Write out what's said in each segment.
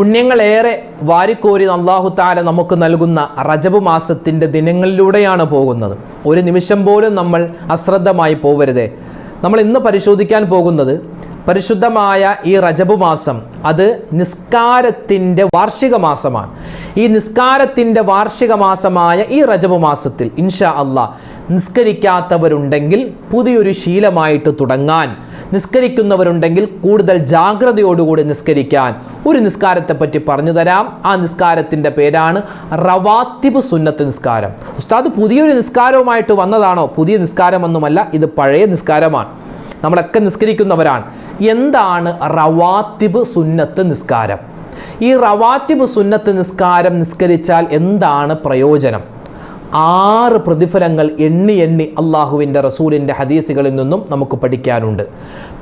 പുണ്യങ്ങളേറെ വാരിക്കോരി അള്ളാഹു താല നമുക്ക് നൽകുന്ന റജബ് മാസത്തിന്റെ ദിനങ്ങളിലൂടെയാണ് പോകുന്നത്. ഒരു നിമിഷം പോലും നമ്മൾ അശ്രദ്ധമായി പോവരുതേ. നമ്മൾ ഇന്ന് പരിശോധിക്കാൻ പോകുന്നത് പരിശുദ്ധമായ ഈ റജബ് മാസം അത് നിസ്കാരത്തിന്റെ വാർഷിക മാസമാണ്. ഈ നിസ്കാരത്തിന്റെ വാർഷിക മാസമായ ഈ റജബ് മാസത്തിൽ ഇൻഷാ അള്ളാ നിസ്കരിക്കാത്തവരുണ്ടെങ്കിൽ പുതിയൊരു ശീലമായിട്ട് തുടങ്ങാൻ. നിസ്കരിക്കുന്നവരുണ്ടെങ്കിൽ കൂടുതൽ ജാഗ്രതയോടുകൂടി നിസ്കരിക്കാൻ. ഒരു നിസ്കാരത്തെപ്പറ്റി പറഞ്ഞു തരാം. ആ നിസ്കാരത്തിന്റെ പേരാണ് റവാത്തിബ് സുന്നത്ത് നിസ്കാരം. ഉസ്താദ് പുതിയൊരു നിസ്കാരവുമായിട്ട് വന്നതാണോ? പുതിയ നിസ്കാരമൊന്നുമല്ല ഇത് പഴയ നിസ്കാരമാണ്. നമ്മളൊക്കെ നിസ്കരിക്കുന്നവരാണ്. എന്താണ് റവാത്തിബ് സുന്നത്ത് നിസ്കാരം? ഈ റവാത്തിബ് സുന്നത്ത് നിസ്കാരം നിസ്കരിച്ചാൽ എന്താണ് പ്രയോജനം? ആറ് പ്രതിഫലങ്ങൾ എണ്ണി എണ്ണി അള്ളാഹുവിന്റെ റസൂലിന്റെ ഹദീസുകളിൽ നിന്നും നമുക്ക് പഠിക്കാനുണ്ട്.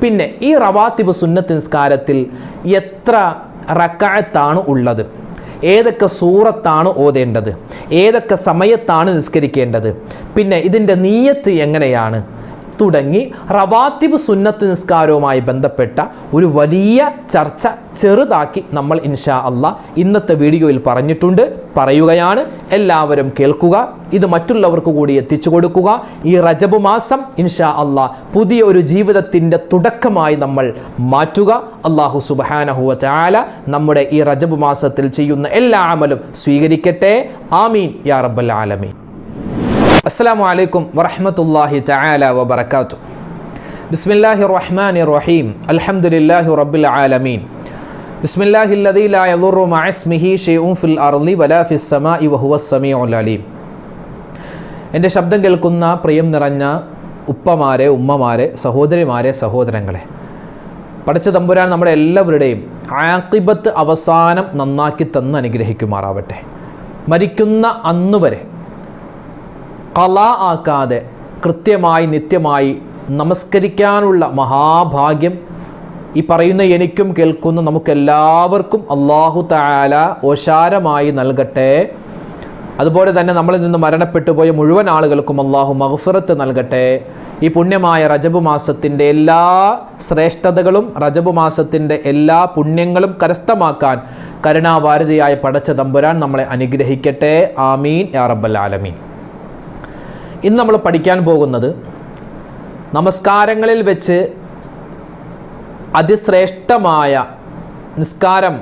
പിന്നെ ഈ റവാത്തിബ് സുന്നത്ത് നിസ്കാരത്തിൽ എത്ര റക്കായത്താണ് ഉള്ളത്? ഏതൊക്കെ സൂറത്താണ് ഓതേണ്ടത്? ഏതൊക്കെ സമയത്താണ് നിസ്കരിക്കേണ്ടത്? പിന്നെ ഇതിന്റെ നീയത്ത് എങ്ങനെയാണ്? തുടങ്ങി റവാത്തിബ് സുന്നത്ത് നിസ്കാരവുമായി ബന്ധപ്പെട്ട ഒരു വലിയ ചർച്ച ചെറുതാക്കി നമ്മൾ ഇൻഷാ അല്ല ഇന്നത്തെ വീഡിയോയിൽ പറഞ്ഞിട്ടുണ്ട്. പറയുകയാണ് എല്ലാവരും കേൾക്കുക ഇത് മറ്റുള്ളവർക്ക് കൂടി എത്തിച്ചു കൊടുക്കുക. ഈ റജബ് മാസം ഇൻഷാ അല്ല പുതിയ ഒരു ജീവിതത്തിന്റെ തുടക്കമായി നമ്മൾ മാറ്റുക. അള്ളാഹു സുബാനഹുവ ചാല നമ്മുടെ ഈ റജബ് മാസത്തിൽ ചെയ്യുന്ന എല്ലാ അമലും സ്വീകരിക്കട്ടെ. ആമീൻ. യാ റബ്ബൽ ആലമീൻ. അസ്സാം വലൈക്കും വറഹമത്തല്ലാഹി തആല വബർക്കാത്തു ബിസ്മില്ലാഹി റഹ്മാൻ റഹീം അൽഹംദുലില്ലാഹി റബ്ബിൽ ആലമീൻ. എന്റെ ശബ്ദം കേൾക്കുന്ന പ്രിയം നിറഞ്ഞ ഉപ്പമാരെ ഉമ്മമാരെ സഹോദരിമാരെ സഹോദരങ്ങളെ പഠിച്ച തമ്പുരാൻ നമ്മുടെ എല്ലാവരുടെയും ആക്കിബത്ത് അവസാനം നന്നാക്കി തന്ന് അനുഗ്രഹിക്കുമാറാവട്ടെ. മരിക്കുന്ന അന്നുവരെ കല ആക്കാതെ കൃത്യമായി നിത്യമായി നമസ്കരിക്കാനുള്ള മഹാഭാഗ്യം ഈ പറയുന്ന എനിക്കും കേൾക്കുന്ന നമുക്കെല്ലാവർക്കും അള്ളാഹു താല ഓശാരമായി നൽകട്ടെ. അതുപോലെ തന്നെ നമ്മളിൽ നിന്ന് മരണപ്പെട്ടു പോയ മുഴുവൻ ആളുകൾക്കും അള്ളാഹു മഹഫിറത്ത് നൽകട്ടെ. ഈ പുണ്യമായ റജബ് മാസത്തിന്റെ എല്ലാ ശ്രേഷ്ഠതകളും റജബ് മാസത്തിന്റെ എല്ലാ പുണ്യങ്ങളും കരസ്ഥമാക്കാൻ കരുണാവാരതിയായ പടച്ച തമ്പുരാൻ നമ്മളെ അനുഗ്രഹിക്കട്ടെ. ആമീൻ. യാ റബ്ബൽ ആലമീൻ. ഇന്ന് നമ്മൾ പഠിക്കാൻ പോകുന്നത് നമസ്കാരങ്ങളിൽ വെച്ച് അതിശ്രേഷ്ഠമായ നിസ്കാരം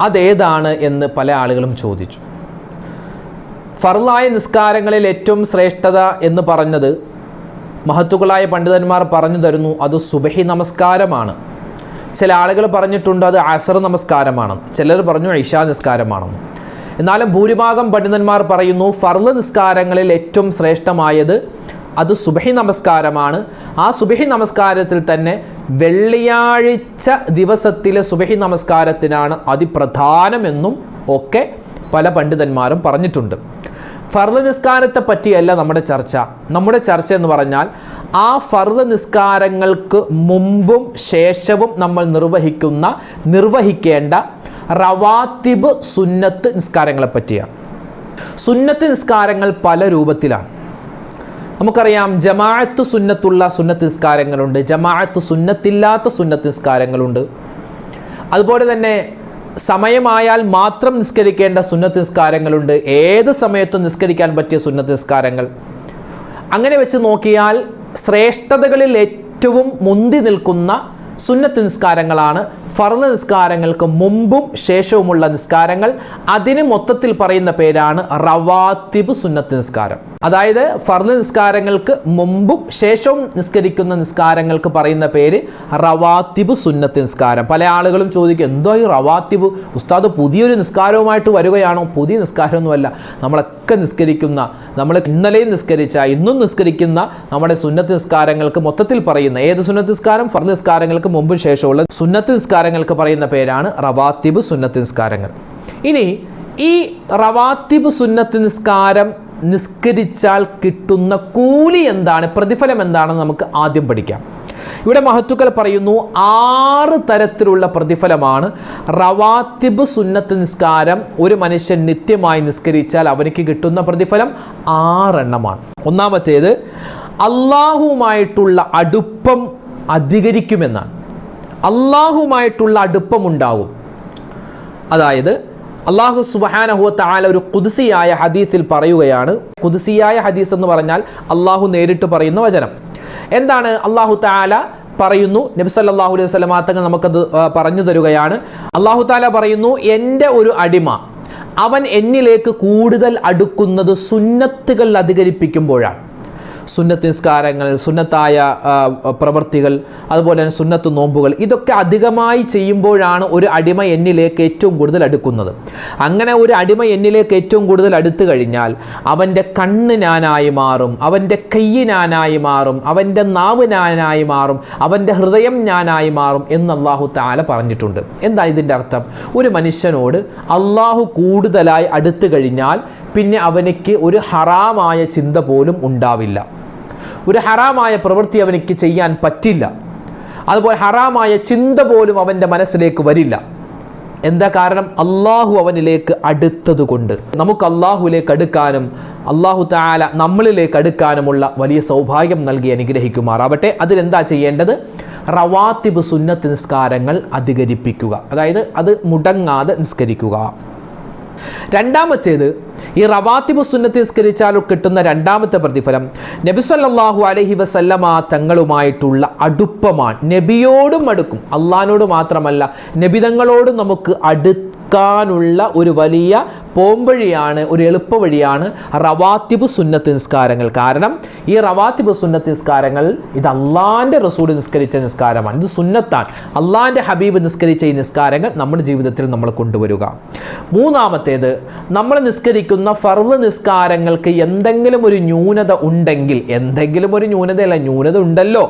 അതേതാണ് എന്ന് പല ആളുകളും ചോദിച്ചു. ഫർലായ നിസ്കാരങ്ങളിൽ ഏറ്റവും ശ്രേഷ്ഠത എന്ന് പറഞ്ഞത് മഹത്തുക്കളായ പണ്ഡിതന്മാർ പറഞ്ഞു തരുന്നു അത് സുബഹി നമസ്കാരമാണ്. ചില ആളുകൾ പറഞ്ഞിട്ടുണ്ട് അത് അസർ നമസ്കാരമാണെന്ന് ചിലർ പറഞ്ഞു ഐഷാ നിസ്കാരമാണെന്ന്. എന്നാലും ഭൂരിഭാഗം പണ്ഡിതന്മാർ പറയുന്നു ഫർൾ നിസ്കാരങ്ങളിൽ ഏറ്റവും ശ്രേഷ്ഠമായത് അത് സുബഹി നമസ്കാരമാണ്. ആ സുബഹി നമസ്കാരത്തിൽ തന്നെ വെള്ളിയാഴ്ച ദിവസത്തിലെ സുബഹി നമസ്കാരത്തിനാണ് അതിപ്രധാനമെന്നും ഒക്കെ പല പണ്ഡിതന്മാരും പറഞ്ഞിട്ടുണ്ട്. ഫർൾ നിസ്കാരത്തെ പറ്റിയല്ല നമ്മുടെ ചർച്ച. നമ്മുടെ ചർച്ച എന്ന് പറഞ്ഞാൽ ആ ഫർൾ നിസ്കാരങ്ങൾക്ക് മുമ്പും ശേഷവും നമ്മൾ നിർവഹിക്കുന്ന നിർവഹിക്കേണ്ട റവാത്തിബ് സുന്നത്ത് നിസ്കാരങ്ങളെ പറ്റിയാണ് സുന്നത്ത് നിസ്കാരങ്ങൾ പല രൂപത്തിലാണ്. നമുക്കറിയാം ജമാഅത്ത് സുന്നത്തുള്ള സുന്നത്ത് നിസ്കാരങ്ങളുണ്ട് ജമാഅത്ത് സുന്നത്തില്ലാത്ത സുന്നത്ത് നിസ്കാരങ്ങളുണ്ട്. അതുപോലെ തന്നെ സമയമായാൽ മാത്രം നിസ്കരിക്കേണ്ട സുന്നത്ത് നിസ്കാരങ്ങളുണ്ട് ഏത് സമയത്തും നിസ്കരിക്കാൻ പറ്റിയ സുന്നത്ത് നിസ്കാരങ്ങൾ. അങ്ങനെ വെച്ച് നോക്കിയാൽ ശ്രേഷ്ഠതകളിൽ ഏറ്റവും മുന്തി നിൽക്കുന്ന സുന്നത്ത് നിസ്കാരങ്ങളാണ്. ഫർദ് നിസ്കാരങ്ങൾക്ക് മുമ്പും ശേഷവുമുള്ള നിസ്കാരങ്ങൾ. അതിന് മൊത്തത്തിൽ പറയുന്ന പേരാണ് റവാത്തിബ് സുന്നത്ത് നിസ്കാരം. അതായത് ഫർദ് നിസ്കാരങ്ങൾക്ക് മുമ്പും ശേഷവും നിസ്കരിക്കുന്ന നിസ്കാരങ്ങൾക്ക് പറയുന്ന പേര് റവാത്തിബ് സുന്നത്ത് നിസ്കാരം. പല ആളുകളും ചോദിക്കും എന്തോ ഈ റവാത്തിബ്? ഉസ്താദ് പുതിയൊരു നിസ്കാരവുമായിട്ട് വരികയാണോ? പുതിയ നിസ്കാരമൊന്നുമല്ല. നമ്മളൊക്കെ നിസ്കരിക്കുന്ന നമ്മൾ ഇന്നലെയും നിസ്കരിച്ച ഇന്നും നിസ്കരിക്കുന്ന നമ്മുടെ സുന്നത്ത് നിസ്കാരങ്ങൾക്ക് മൊത്തത്തിൽ പറയുന്ന ഏത് സുന്നത്ത് നിസ്കാരം? ഫർദ് നിസ്കാരങ്ങൾക്ക് മുമ്പും ശേഷമുള്ള സുന്നത്ത് നിസ്കാരങ്ങൾക്ക് പറയുന്ന പേരാണ് റവാത്തിബ് സുന്നത്ത് നിസ്കാരങ്ങൾ. ഇനി ഈ റവാത്തിബ് സുന്നത്ത് നിസ്കാരം നിസ്കരിച്ചാൽ കിട്ടുന്ന കൂലി എന്താണ്? പ്രതിഫലം എന്താണെന്ന് നമുക്ക് ആദ്യം പഠിക്കാം. ഇവിടെ മഹത്തുക്കൾ പറയുന്നു ആറ് തരത്തിലുള്ള പ്രതിഫലമാണ് റവാത്തിബ് സുന്നത്ത് നിസ്കാരം ഒരു മനുഷ്യൻ നിത്യമായി നിസ്കരിച്ചാൽ അവനിക്ക് കിട്ടുന്ന പ്രതിഫലം ആറെണ്ണമാണ്. ഒന്നാമത്തേത് അള്ളാഹുവുമായിട്ടുള്ള അടുപ്പം അധികരിക്കുമെന്നാണ്. അള്ളാഹുമായിട്ടുള്ള അടുപ്പമുണ്ടാകും അതായത് അള്ളാഹു സുബഹാനഹുവത്ത ആല ഒരു കുതിസിയായ ഹദീസിൽ പറയുകയാണ്. കുതിസിയായ ഹദീസ് എന്ന് പറഞ്ഞാൽ അള്ളാഹു നേരിട്ട് പറയുന്ന വചനം. എന്താണ് അള്ളാഹു താല പറയുന്നു? നബി സല്ലല്ലാഹു അലൈഹി വസല്ലമ തങ്ങൾ നമുക്കത് പറഞ്ഞു തരുകയാണ്. അള്ളാഹു താല പറയുന്നു എന്റെ ഒരു അടിമ അവൻ എന്നിലേക്ക് കൂടുതൽ അടുക്കുന്നത് സുന്നത്തുകൾ അധികരിപ്പിക്കുമ്പോഴാണ്. സുന്നത്ത് നിസ്കാരങ്ങൾ സുന്നത്തായ പ്രവൃത്തികൾ അതുപോലെ തന്നെ സുന്നത്ത് നോമ്പുകൾ ഇതൊക്കെ അധികമായി ചെയ്യുമ്പോഴാണ് ഒരു അടിമ എന്നിലേക്ക് ഏറ്റവും കൂടുതൽ അടുക്കുന്നത്. അങ്ങനെ ഒരു അടിമ എന്നിലേക്ക് ഏറ്റവും കൂടുതൽ അടുത്തു കഴിഞ്ഞാൽ അവന്റെ കണ്ണ് ഞാനായി മാറും അവന്റെ കയ്യ് ഞാനായി മാറും അവന്റെ നാവ് ഞാനായി മാറും അവന്റെ ഹൃദയം ഞാനായി മാറും എന്ന് അള്ളാഹു താല പറഞ്ഞിട്ടുണ്ട്. എന്താണ് ഇതിന്റെ അർത്ഥം? ഒരു മനുഷ്യനോട് അള്ളാഹു കൂടുതലായി അടുത്തു കഴിഞ്ഞാൽ പിന്നെ അവനിക്ക് ഒരു ഹറാമായ ചിന്ത പോലും ഉണ്ടാവില്ല. ഒരു ഹറാമായ പ്രവൃത്തി അവനിക്ക് ചെയ്യാൻ പറ്റില്ല. അതുപോലെ ഹറാമായ ചിന്ത പോലും അവന്റെ മനസ്സിലേക്ക് വരില്ല. എന്താ കാരണം? അള്ളാഹു അവനിലേക്ക് അടുത്തത് കൊണ്ട് നമുക്ക് അള്ളാഹുവിലേക്ക് അടുക്കാനും അള്ളാഹു താല നമ്മളിലേക്ക് അടുക്കാനുമുള്ള വലിയ സൗഭാഗ്യം നൽകി അനുഗ്രഹിക്കുമാറാവട്ടെ. അതിലെന്താ ചെയ്യേണ്ടത്? റവാത്തിബ് സുന്നത്ത് നിസ്കാരങ്ങൾ അധികരിപ്പിക്കുക. അതായത് അത് മുടങ്ങാതെ നിസ്കരിക്കുക. രണ്ടാമത്തേത് ഈ റവാത്തിബ് സുന്നത്ത് നിസ്കരിച്ചാൽ കിട്ടുന്ന രണ്ടാമത്തെ പ്രതിഫലം നബി സല്ലല്ലാഹു അലൈഹി വസല്ലമ തങ്ങളുമായിട്ടുള്ള അടുപ്പമാണ്. നബിയോടും അടുക്കും. അള്ളഹാനോട് മാത്രമല്ല നബിതങ്ങളോടും നമുക്ക് അടുക്കാനുള്ള ഒരു വലിയ പോംവഴിയാണ് ഒരു എളുപ്പ വഴിയാണ് റവാത്തിബ് സുന്നത്ത് നിസ്കാരങ്ങൾ. കാരണം ഈ റവാത്തിബ് സുന്നത്ത് നിസ്കാരങ്ങൾ ഇത് അള്ളാന്റെ റസൂൽ നിസ്കരിച്ച നിസ്കാരമാണ്. ഇത് സുന്നത്താണ്. അള്ളാന്റെ ഹബീബ് നിസ്കരിച്ച ഈ നിസ്കാരങ്ങൾ നമ്മുടെ ജീവിതത്തിൽ നമ്മൾ കൊണ്ടുവരിക. മൂന്നാമത്തേത് നമ്മൾ നിസ്കരിക്കുന്ന ഫർൾ നിസ്കാരങ്ങൾക്ക് എന്തെങ്കിലും ഒരു ന്യൂനത ഉണ്ടെങ്കിൽ എന്തെങ്കിലും ഒരു ന്യൂനതയല്ല ന്യൂനത ഉണ്ടല്ലോ.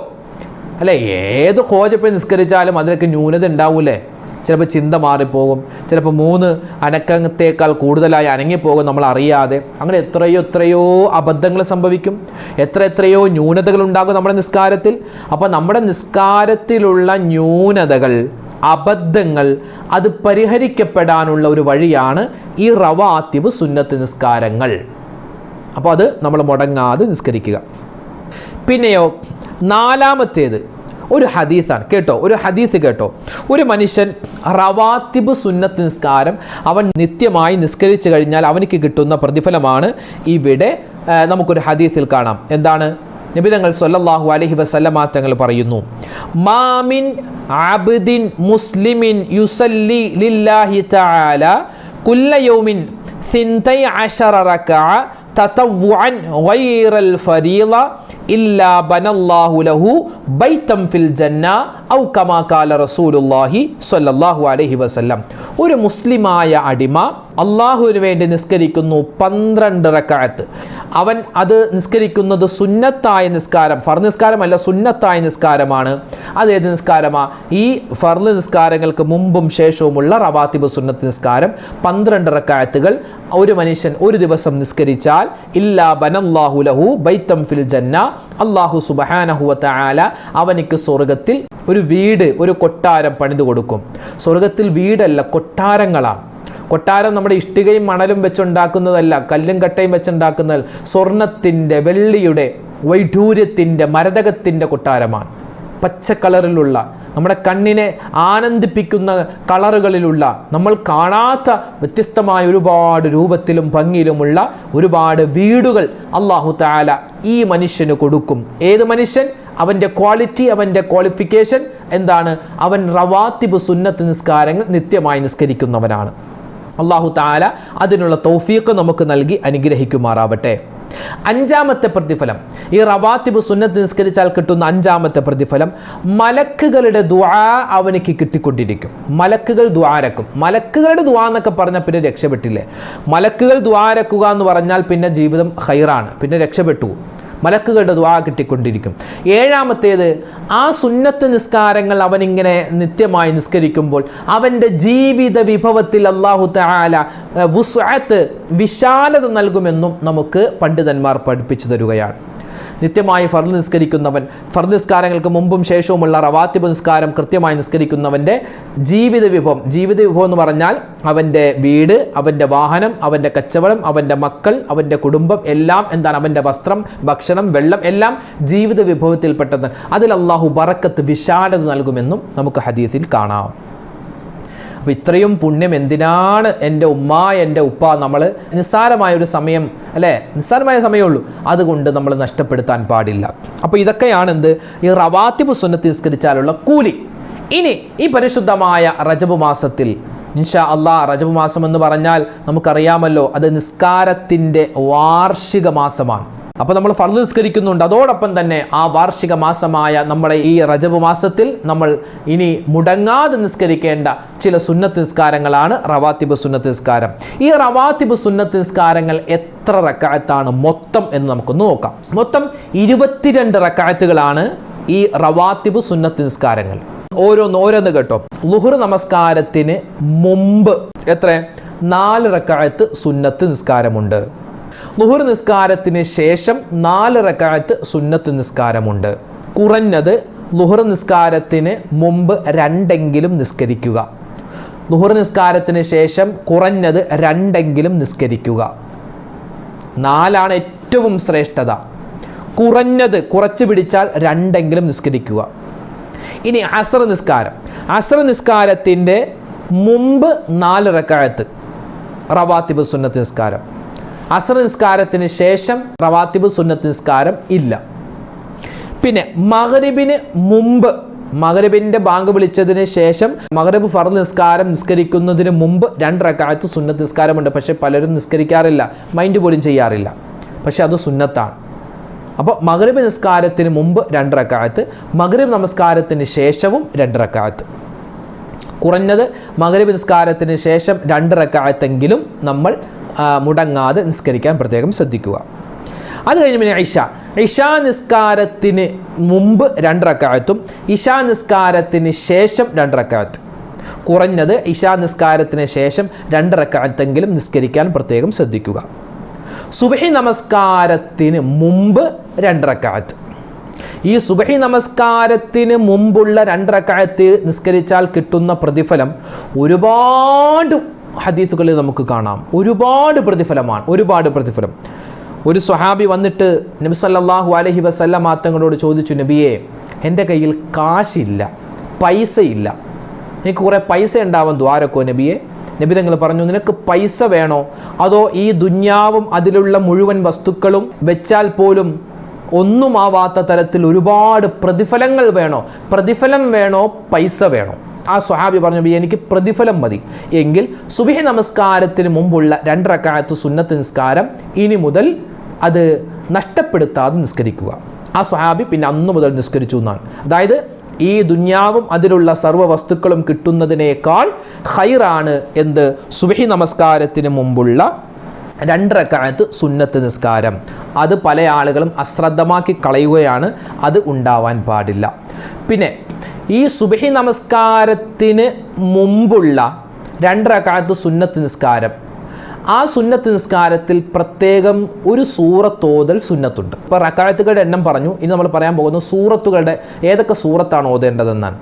അല്ലെ? ഏത് ഹോജപ്പോയി നിസ്കരിച്ചാലും അതിനൊക്കെ ന്യൂനത ഉണ്ടാവൂലേ? ചിലപ്പോൾ ചിന്ത മാറിപ്പോകും. ചിലപ്പോൾ മൂന്ന് അനക്കത്തേക്കാൾ കൂടുതലായി അനങ്ങിപ്പോകും നമ്മൾ അറിയാതെ. അങ്ങനെ എത്രയോ എത്രയോ അബദ്ധങ്ങൾ സംഭവിക്കും. എത്ര എത്രയോ ന്യൂനതകൾ ഉണ്ടാകും നമ്മുടെ നിസ്കാരത്തിൽ. അപ്പോൾ നമ്മുടെ നിസ്കാരത്തിലുള്ള ന്യൂനതകൾ അബദ്ധങ്ങൾ അത് പരിഹരിക്കപ്പെടാനുള്ള ഒരു വഴിയാണ് ഈ റവാത്തിബ് സുന്നത്ത് നിസ്കാരങ്ങൾ. അപ്പോൾ അത് നമ്മൾ മുടങ്ങാതെ നിസ്കരിക്കുക. പിന്നെയോ നാലാമത്തേത്. ഒരു ഹദീസാണ്. കേട്ടോ? ഒരു ഹദീസ് കേട്ടോ? ഒരു മനുഷ്യൻ റവാത്തിബ് സുന്നത്ത് നിസ്കാരം അവൻ നിത്യമായി നിസ്കരിച്ചു കഴിഞ്ഞാൽ അവനിക്ക് കിട്ടുന്ന പ്രതിഫലമാണ് ഇവിടെ നമുക്കൊരു ഹദീസിൽ കാണാം. എന്താണ്? നബിതങ്ങൾ സൊല്ലാഹു അലഹി വസല്ലമാറ്റങ്ങൾ പറയുന്നു മാമിൻ ആബിദിൻ മുസ്ലിമിൻ യുസല്ലി ലില്ലാഹി തആല സിന്തൈ അശറ റക്അ തതവ്വുഅൻ ഗൈറൽ ഇല്ലാ ബനല്ലാഹു ലഹു ബൈത്തം ഫിൽ ജന്ന ഔ കമാ കാല റസൂലുള്ളാഹി സ്വല്ലല്ലാഹു അലൈഹി വസല്ലം. ഒരു മുസ്ലിമായ അടിമ അള്ളാഹുവിന് വേണ്ടി നിസ്കരിക്കുന്നു പന്ത്രണ്ട് റക്കായത്ത് അവൻ അത് നിസ്കരിക്കുന്നത് സുന്നത്തായ നിസ്കാരം ഫർ നിസ്കാരമല്ല സുന്നത്തായ നിസ്കാരമാണ്. അതേത് നിസ്കാരമാ? ഈ ഫർൾ നിസ്കാരങ്ങൾക്ക് മുമ്പും ശേഷവുമുള്ള റവാത്തിബ് സുന്നത്ത് നിസ്കാരം. പന്ത്രണ്ട് റക്കായത്തുകൾ ഒരു മനുഷ്യൻ ഒരു ദിവസം നിസ്കരിച്ചാൽ ഇല്ലാ ബനല്ലാഹു ലഹു ബൈത്തം ഫിൽ ജന്ന അള്ളാഹു സുബഹാനഹുവത്ത ആല അവനിക്ക് സ്വർഗത്തിൽ ഒരു വീട് ഒരു കൊട്ടാരം പണിതു കൊടുക്കും. സ്വർഗത്തിൽ വീടല്ല കൊട്ടാരങ്ങളാണ്. കൊട്ടാരം നമ്മുടെ ഇഷ്ടികയും മണലും വെച്ചുണ്ടാക്കുന്നതല്ല കല്ലും കട്ടയും വെച്ചുണ്ടാക്കുന്നത് സ്വർണത്തിന്റെ വെള്ളിയുടെ വൈഢൂര്യത്തിന്റെ മരതകത്തിന്റെ കൊട്ടാരമാണ്. പച്ച കളറിലുള്ള നമ്മുടെ കണ്ണിനെ ആനന്ദിപ്പിക്കുന്ന കളറുകളിലുള്ള നമ്മൾ കാണാത്ത വ്യത്യസ്തമായ ഒരുപാട് രൂപത്തിലും ഭംഗിയിലുമുള്ള ഒരുപാട് വീടുകൾ അള്ളാഹു താല ഈ മനുഷ്യന് കൊടുക്കും. ഏത് മനുഷ്യൻ? അവന്റെ ക്വാളിറ്റി അവന്റെ ക്വാളിഫിക്കേഷൻ എന്താണ്? അവൻ റവാത്തിബ് സുന്നത്ത് നിസ്കാരങ്ങൾ നിത്യമായി നിസ്കരിക്കുന്നവനാണ്. അള്ളാഹു താല അതിനുള്ള തൗഫീഖ് നമുക്ക് നൽകി അനുഗ്രഹിക്കുമാറാവട്ടെ. അഞ്ചാമത്തെ പ്രതിഫലം. ഈ റവാത്തിബ് സുന്നത്ത് നിസ്കരിച്ചാൽ കിട്ടുന്ന അഞ്ചാമത്തെ പ്രതിഫലം മലക്കുകളുടെ ദ്വാ അവനിക്ക് കിട്ടിക്കൊണ്ടിരിക്കും. മലക്കുകൾ ദ്വാരക്കും മലക്കുകളുടെ ദ്വാ എന്നൊക്കെ പറഞ്ഞാൽ പിന്നെ രക്ഷപ്പെട്ടില്ലേ? മലക്കുകൾ ദ്വാരക്കുക എന്ന് പറഞ്ഞാൽ പിന്നെ ജീവിതം ഹൈറാണ്. പിന്നെ രക്ഷപ്പെട്ടു. മലക്കുകളുടെ ദ്വാ കിട്ടിക്കൊണ്ടിരിക്കും. ഏഴാമത്തേത് ആ സുന്നത്ത് നിസ്കാരങ്ങൾ അവനിങ്ങനെ നിത്യമായി നിസ്കരിക്കുമ്പോൾ അവന്റെ ജീവിത വിഭവത്തിൽ അള്ളാഹു താല വുസ്അത്ത് വിശാലത നൽകുമെന്നും നമുക്ക് പണ്ഡിതന്മാർ പഠിപ്പിച്ചു തരുകയാണ്. നിത്യമായി ഫർദ് നിസ്കരിക്കുന്നവൻ ഫർദ് നിസ്കാരങ്ങൾക്ക് മുമ്പും ശേഷവുമുള്ള റവാത്തിബ് നിസ്കാരം കൃത്യമായി നിസ്കരിക്കുന്നവന്റെ ജീവിത വിഭവം. ജീവിത വിഭവം എന്ന് പറഞ്ഞാൽ അവന്റെ വീട് അവന്റെ വാഹനം അവന്റെ കച്ചവടം അവന്റെ മക്കൾ അവന്റെ കുടുംബം എല്ലാം എന്താണ് അവന്റെ വസ്ത്രം ഭക്ഷണം വെള്ളം എല്ലാം ജീവിത വിഭവത്തിൽപ്പെട്ടത്. അതിൽ അള്ളാഹു ബറക്കത്ത് വിശാലത നൽകുമെന്നും നമുക്ക് ഹദീസിൽ കാണാം. അപ്പോൾ ഇത്രയും പുണ്യം എന്തിനാണ് എന്റെ ഉമ്മ എന്റെ ഉപ്പ നമ്മൾ നിസ്സാരമായ ഒരു സമയം അല്ലേ? നിസ്സാരമായ സമയമേ ഉള്ളൂ. അതുകൊണ്ട് നമ്മൾ നഷ്ടപ്പെടുത്താൻ പാടില്ല. അപ്പോൾ ഇതൊക്കെയാണ് എന്ത്? ഈ റവാത്തിബ് സുന്നത്ത് നിസ്കരിച്ചാലുള്ള കൂലി. ഇനി ഈ പരിശുദ്ധമായ റജബ് മാസത്തിൽ ഇൻഷാ അള്ളാ റജബ് മാസം എന്ന് പറഞ്ഞാൽ നമുക്കറിയാമല്ലോ അത് നിസ്കാരത്തിന്റെ വാർഷിക മാസമാണ്. അപ്പോൾ നമ്മൾ ഫർദ് നിസ്കരിക്കുന്നുണ്ട്. അതോടൊപ്പം തന്നെ ആ വാർഷിക മാസമായ നമ്മുടെ ഈ റജബ് മാസത്തിൽ നമ്മൾ ഇനി മുടങ്ങാതെ നിസ്കരിക്കേണ്ട ചില സുന്നത്ത് നിസ്കാരങ്ങളാണ് റവാത്തിബ് സുന്നത്ത് നിസ്കാരം. ഈ റവാത്തിബ് സുന്നത്ത് നിസ്കാരങ്ങൾ എത്ര റക്കായത്താണ് മൊത്തം എന്ന് നമുക്കൊന്ന് നോക്കാം. മൊത്തം ഇരുപത്തിരണ്ട് റക്കായത്തുകളാണ് ഈ റവാത്തിബ് സുന്നത്ത് നിസ്കാരങ്ങൾ. ഓരോന്ന് ഓരോന്ന് കേട്ടോ. ലുഹർ നമസ്കാരത്തിന് മുമ്പ് എത്ര നാല് റക്കായത്ത് സുന്നത്ത് നിസ്കാരമുണ്ട്. ലുഹർ നിസ്കാരത്തിന് ശേഷം നാല് റക്കായത്ത് സുന്നത്ത് നിസ്കാരമുണ്ട്. കുറഞ്ഞത് നുഹുർ നിസ്കാരത്തിന് മുമ്പ് രണ്ടെങ്കിലും നിസ്കരിക്കുക. നുഹുർ നിസ്കാരത്തിന് ശേഷം കുറഞ്ഞത് രണ്ടെങ്കിലും നിസ്കരിക്കുക. നാലാണ് ഏറ്റവും ശ്രേഷ്ഠത. കുറഞ്ഞത് കുറച്ച് പിടിച്ചാൽ രണ്ടെങ്കിലും നിസ്കരിക്കുക. ഇനി അസർ നിസ്കാരം. അസർ നിസ്കാരത്തിന്റെ മുമ്പ് നാല് റക്കായത്ത് റവാത്തിബ് സുന്നത്ത് നിസ്കാരം. അസർ നിസ്കാരത്തിന് ശേഷം റവാത്തിബ് സുന്നത്ത് നിസ്കാരം ഇല്ല. പിന്നെ മഗ്രിബിന് മുമ്പ് മകരബിന്റെ ബാങ്ക് വിളിച്ചതിന് ശേഷം മകരബ് ഫർ നിസ്കാരം നിസ്കരിക്കുന്നതിന് മുമ്പ് രണ്ട് റക്കായത്ത് സുന്നത്ത് നിസ്കാരമുണ്ട്. പക്ഷെ പലരും നിസ്കരിക്കാറില്ല മൈൻഡ് പോലും ചെയ്യാറില്ല. പക്ഷെ അത് സുന്നത്താണ്. അപ്പോൾ മകരബ് നിസ്കാരത്തിന് മുമ്പ് രണ്ട് റക്കായത്ത് മഗ്രിബ് നമസ്കാരത്തിന് ശേഷവും രണ്ട് റക്കായത്ത് കുറഞ്ഞത് മകരബ് നിസ്കാരത്തിന് ശേഷം രണ്ട് റക്കായത്തെങ്കിലും നമ്മൾ മുടങ്ങാതെ നിസ്കരിക്കാൻ പ്രത്യേകം ശ്രദ്ധിക്കുക. അത് കഴിഞ്ഞ് പിന്നെ ഇഷ. ഇഷാ നിസ്കാരത്തിന് മുമ്പ് രണ്ട് റക്കായത്തും ഇഷാ നിസ്കാരത്തിന് ശേഷം രണ്ട് റക്കായത്ത് കുറഞ്ഞത് ഇഷാ നിസ്കാരത്തിന് ശേഷം രണ്ട് റക്കായത്തെങ്കിലും നിസ്കരിക്കാൻ പ്രത്യേകം ശ്രദ്ധിക്കുക. സുബഹി നമസ്കാരത്തിന് മുമ്പ് രണ്ട് റക്കായത്ത് ഈ സുബഹി നമസ്കാരത്തിന് മുമ്പുള്ള രണ്ട് റക്കായത്ത് നിസ്കരിച്ചാൽ കിട്ടുന്ന പ്രതിഫലം ഒരുപാട് ഹദീസുകളിൽ നമുക്ക് കാണാം. ഒരുപാട് പ്രതിഫലമാണ്. ഒരുപാട് പ്രതിഫലം. ഒരു സ്വഹാബി വന്നിട്ട് നബി അലഹി വസല്ല മാത്തങ്ങളോട് തങ്ങളോട് ചോദിച്ചു നബിയെ എന്റെ കയ്യിൽ കാശില്ല പൈസയില്ല. എനിക്ക് കുറേ പൈസ ഉണ്ടാവാൻ ദ്വാരക്കോ നബിയെ? നബി തങ്ങൾ പറഞ്ഞു നിനക്ക് പൈസ വേണോ? അതോ ഈ ദുന്യാവും അതിലുള്ള മുഴുവൻ വസ്തുക്കളും വെച്ചാൽ പോലും ഒന്നുമാവാത്ത തരത്തിൽ ഒരുപാട് പ്രതിഫലങ്ങൾ വേണോ? പ്രതിഫലം വേണോ? പൈസ വേണോ? ആ സ്വഹാബി പറഞ്ഞു എനിക്ക് പ്രതിഫലം മതി. എങ്കിൽ സുബിഹി നമസ്കാരത്തിന് മുമ്പുള്ള രണ്ടരക്കാലത്ത് സുന്നത്ത് നിസ്കാരം ഇനി മുതൽ അത് നഷ്ടപ്പെടുത്താതെ നിസ്കരിക്കുക. ആ സ്വഹാബി പിന്നെ അന്നു മുതൽ നിസ്കരിച്ചു എന്നാണ്. അതായത് ഈ ദുന്യാവും അതിലുള്ള സർവ വസ്തുക്കളും കിട്ടുന്നതിനേക്കാൾ ഹൈറാണ് എന്ത്? സുബഹി നമസ്കാരത്തിന് മുമ്പുള്ള രണ്ടരക്കാലത്ത് സുന്നത്ത് നിസ്കാരം. അത് പല ആളുകളും അശ്രദ്ധമാക്കി കളയുകയാണ്. അത് ഉണ്ടാവാൻ പാടില്ല. പിന്നെ ഈ സുബഹി നമസ്കാരത്തിന് മുമ്പുള്ള രണ്ടരക്കാലത്ത് സുന്നത്ത് നിസ്കാരം. ആ സുന്നത്ത് നിസ്കാരത്തിൽ പ്രത്യേകം ഒരു സൂറത്തോതൽ സുന്നത്തുണ്ട്. ഇപ്പോൾ റക്കായത്തുകളുടെ എണ്ണം പറഞ്ഞു. ഇനി നമ്മൾ പറയാൻ പോകുന്നത് സൂറത്തുകളുടെ ഏതൊക്കെ സൂറത്താണ് ഓതേണ്ടതെന്നാണ്.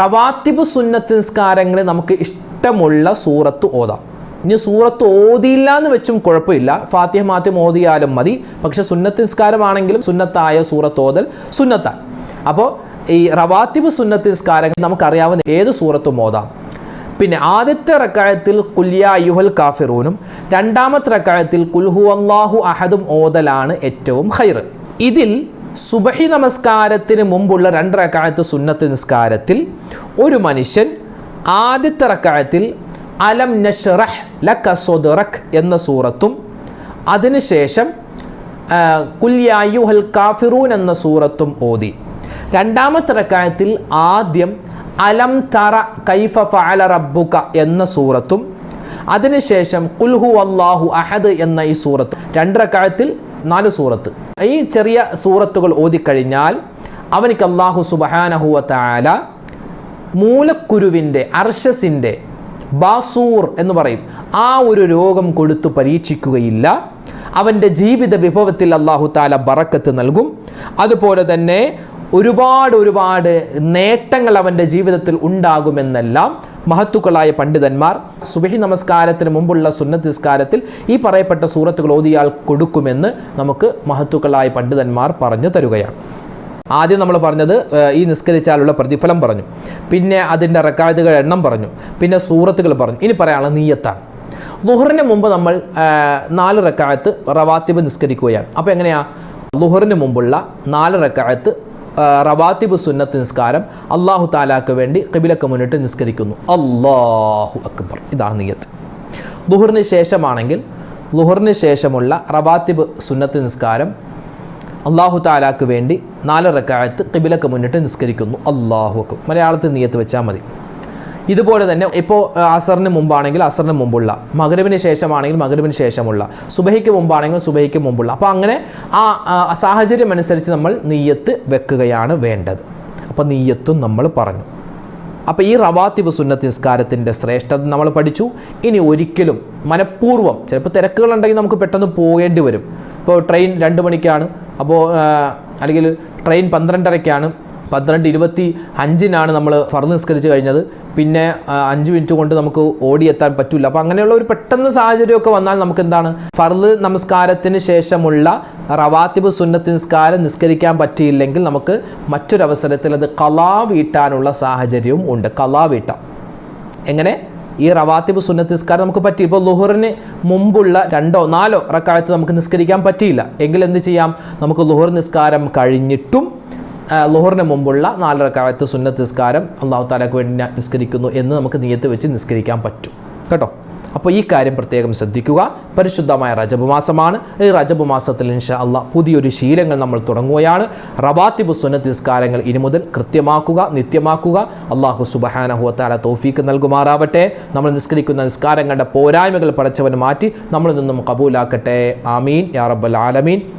റവാത്തിബ് സുന്നത്ത് നിസ്കാരങ്ങളിൽ നമുക്ക് ഇഷ്ടമുള്ള സൂറത്ത് ഓതാം. ഇനി സൂറത്ത് ഓതിയില്ല എന്ന് വെച്ചും കുഴപ്പമില്ല. ഫാത്തിഹ മാത്യം ഓതിയാലും മതി. പക്ഷേ സുന്നത്ത് നിസ്കാരമാണെങ്കിലും സുന്നത്തായ സൂറത്ത് ഓതൽ സുന്നത്താണ്. അപ്പോൾ ഈ റവാത്തിബ് സുന്നത്ത് നിസ്കാരങ്ങൾ നമുക്കറിയാവുന്ന ഏത് സൂറത്തും ഓതാം. പിന്നെ ആദ്യത്തെ റക്കായത്തിൽ കുല്യ യുഹൽ കാഫിറൂനും രണ്ടാമത്തെ റക്കായത്തിൽ കുൽഹു അള്ളാഹു അഹദും ഓതലാണ് ഏറ്റവും ഹൈർ ഇതിൽ സുബഹി നമസ്കാരത്തിന് മുമ്പുള്ള രണ്ട് റക്കായത്ത് സുന്നത്ത് നിസ്കാരത്തിൽ ഒരു മനുഷ്യൻ ആദ്യത്തെ റക്കായത്തിൽ അലം നഷ്റഹ് ലക സ്വദറക് എന്ന സൂറത്തും അതിനുശേഷം കുല്യായുഹൽ കാഫിറൂൻ എന്ന സൂറത്തും ഓതി. രണ്ടാമത്തെ റക്കായത്തിൽ ആദ്യം അലം തറ കൈഫ ഫഅല റബ്ബുക എന്ന സൂറത്തും അതിനുശേഷം കുൽഹു അള്ളാഹു അഹദ് എന്ന ഈ സൂറത്തും. രണ്ട് റക്കായത്തിൽ നാല് സൂറത്ത്. ഈ ചെറിയ സൂറത്തുകൾ ഓതിക്കഴിഞ്ഞാൽ അവനിക്ക് അള്ളാഹു സുബഹാനഹുവ താല മൂലക്കുരുവിന്റെ അർഷസിന്റെ ബാസൂർ എന്ന് പറയും. ആ ഒരു രോഗം കൊടുത്തു പരീക്ഷിക്കുകയില്ല. അവന്റെ ജീവിത വിഭവത്തിൽ അള്ളാഹു താല ബറക്കത്ത് നൽകും. അതുപോലെ തന്നെ ഒരുപാട് ഒരുപാട് നേട്ടങ്ങൾ അവന്റെ ജീവിതത്തിൽ ഉണ്ടാകുമെന്നെല്ലാം മഹത്തുക്കളായ പണ്ഡിതന്മാർ സുബഹി നമസ്കാരത്തിന് മുമ്പുള്ള സുന്നത്ത് ഈ പറയപ്പെട്ട സൂറത്തുകൾ ഓതിയാൽ കൊടുക്കുമെന്ന് നമുക്ക് മഹത്തുക്കളായ പണ്ഡിതന്മാർ പറഞ്ഞു തരുകയാണ്. ആദ്യം നമ്മൾ പറഞ്ഞത് ഈ നിസ്കരിച്ചാലുള്ള പ്രതിഫലം പറഞ്ഞു. പിന്നെ അതിന്റെ റക്കായതുകൾ എണ്ണം പറഞ്ഞു. പിന്നെ സൂറത്തുകൾ പറഞ്ഞു. ഇനി പറയാനുള്ള നീയത്താണ്. ലുഹറിന് മുമ്പ് നമ്മൾ നാല് റക്കായത്ത് റവാത്തിബ് നിസ്കരിക്കുകയാണ്. അപ്പോൾ എങ്ങനെയാണ് ലുഹറിന് മുമ്പുള്ള നാല് റക്കായത്ത് റവാത്തിബ് സുന്നത്ത് നിസ്കാരം അള്ളാഹു താലാക്ക് വേണ്ടി കബിലക്ക് മുന്നിട്ട് നിസ്കരിക്കുന്നു. അള്ളാഹു അക്ബർ. ഇതാണ് നീയത്ത്. ദുഹറിന് ശേഷമാണെങ്കിൽ ലുഹറിന് ശേഷമുള്ള റവാത്തിബ് സുന്നത്ത് നിസ്കാരം അള്ളാഹു താലാക്ക് വേണ്ടി നാല് റക്കായത്ത് കിബിലക്ക് മുന്നിട്ട് നിസ്കരിക്കുന്നു. അള്ളാഹു അക്ബർ. മലയാളത്തിൽ നീയത്ത് വെച്ചാൽ മതി. ഇതുപോലെ തന്നെ ഇപ്പോൾ അസറിന് മുമ്പാണെങ്കിൽ അസറിന് മുമ്പുള്ള മകരവിന് ശേഷമാണെങ്കിൽ മകരവിന് ശേഷമുള്ള സുബഹിക്ക് മുമ്പാണെങ്കിൽ സുബഹിക്ക് മുമ്പുള്ള. അപ്പോൾ അങ്ങനെ ആ സാഹചര്യം അനുസരിച്ച് നമ്മൾ നെയ്യത്ത് വെക്കുകയാണ് വേണ്ടത്. അപ്പോൾ നെയ്യത്തും നമ്മൾ പറഞ്ഞു. അപ്പോൾ ഈ റവാത്തിബ് സുന്നത്ത് നിസ്കാരത്തിന്റെ ശ്രേഷ്ഠത നമ്മൾ പഠിച്ചു. ഇനി ഒരിക്കലും മനഃപൂർവം ചിലപ്പോൾ തിരക്കുകളുണ്ടെങ്കിൽ നമുക്ക് പെട്ടെന്ന് പോകേണ്ടി വരും. ഇപ്പോൾ ട്രെയിൻ രണ്ട് മണിക്കാണ്. അപ്പോൾ അല്ലെങ്കിൽ ട്രെയിൻ പന്ത്രണ്ടരയ്ക്കാണ്. പന്ത്രണ്ട് ഇരുപത്തി അഞ്ചിനാണ് നമ്മൾ ഫർദ് നിസ്കരിച്ച് കഴിഞ്ഞത്. പിന്നെ അഞ്ച് മിനിറ്റ് കൊണ്ട് നമുക്ക് ഓടിയെത്താൻ പറ്റില്ല അപ്പോൾ അങ്ങനെയുള്ള ഒരു പെട്ടെന്ന് സാഹചര്യമൊക്കെ വന്നാൽ നമുക്ക് എന്താണ് ഫർദ് നമസ്കാരത്തിന് ശേഷമുള്ള റവാത്തിബ് സുന്നത്ത് നിസ്കാരം നിസ്കരിക്കാൻ പറ്റിയില്ലെങ്കിൽ നമുക്ക് മറ്റൊരവസരത്തിൽ അത് കലാ വീട്ടാനുള്ള സാഹചര്യവും ഉണ്ട്. കലാ വീട്ടാം. എങ്ങനെ? ഈ റവാത്തിബ് സുന്നത്ത് നിസ്കാരം നമുക്ക് പറ്റി. ഇപ്പോൾ ലുഹറിന് മുമ്പുള്ള രണ്ടോ നാലോ റക്കായത്ത് നമുക്ക് നിസ്കരിക്കാൻ പറ്റിയില്ല. എങ്കിൽ എന്ത് ചെയ്യാം? നമുക്ക് ലുഹർ നിസ്കാരം കഴിഞ്ഞിട്ടും ലുഹറിന് മുമ്പുള്ള നാല് റക്കായത്ത് സുന്നത്ത് നിസ്കാരം അള്ളാഹു താലാക്ക് വേണ്ടി നിസ്കരിക്കുന്നു എന്ന് നമുക്ക് നിയത്ത് വെച്ച് നിസ്കരിക്കാൻ പറ്റും. കേട്ടോ? അപ്പോൾ ഈ കാര്യം പ്രത്യേകം ശ്രദ്ധിക്കുക. പരിശുദ്ധമായ റജബ് മാസമാണ്. ഈ റജബ് മാസത്തിൽ ഇൻഷാ അല്ല പുതിയൊരു ശീലങ്ങൾ നമ്മൾ തുടങ്ങുകയാണ്. റവാത്തിബ് സുന്നത്ത് നിസ്കാരങ്ങൾ ഇനി മുതൽ കൃത്യമാക്കുക നിത്യമാക്കുക. അള്ളാഹു സുബഹാനഹുവത്താല തോഫീക്ക് നൽകുമാറാവട്ടെ. നമ്മൾ നിസ്കരിക്കുന്ന നിസ്കാരങ്ങളുടെ പോരായ്മകൾ പടച്ചവന് മാറ്റി നമ്മളിൽ നിന്നും കബൂലാക്കട്ടെ. ആമീൻ. യാ റബ്ബൽ ആലമീൻ.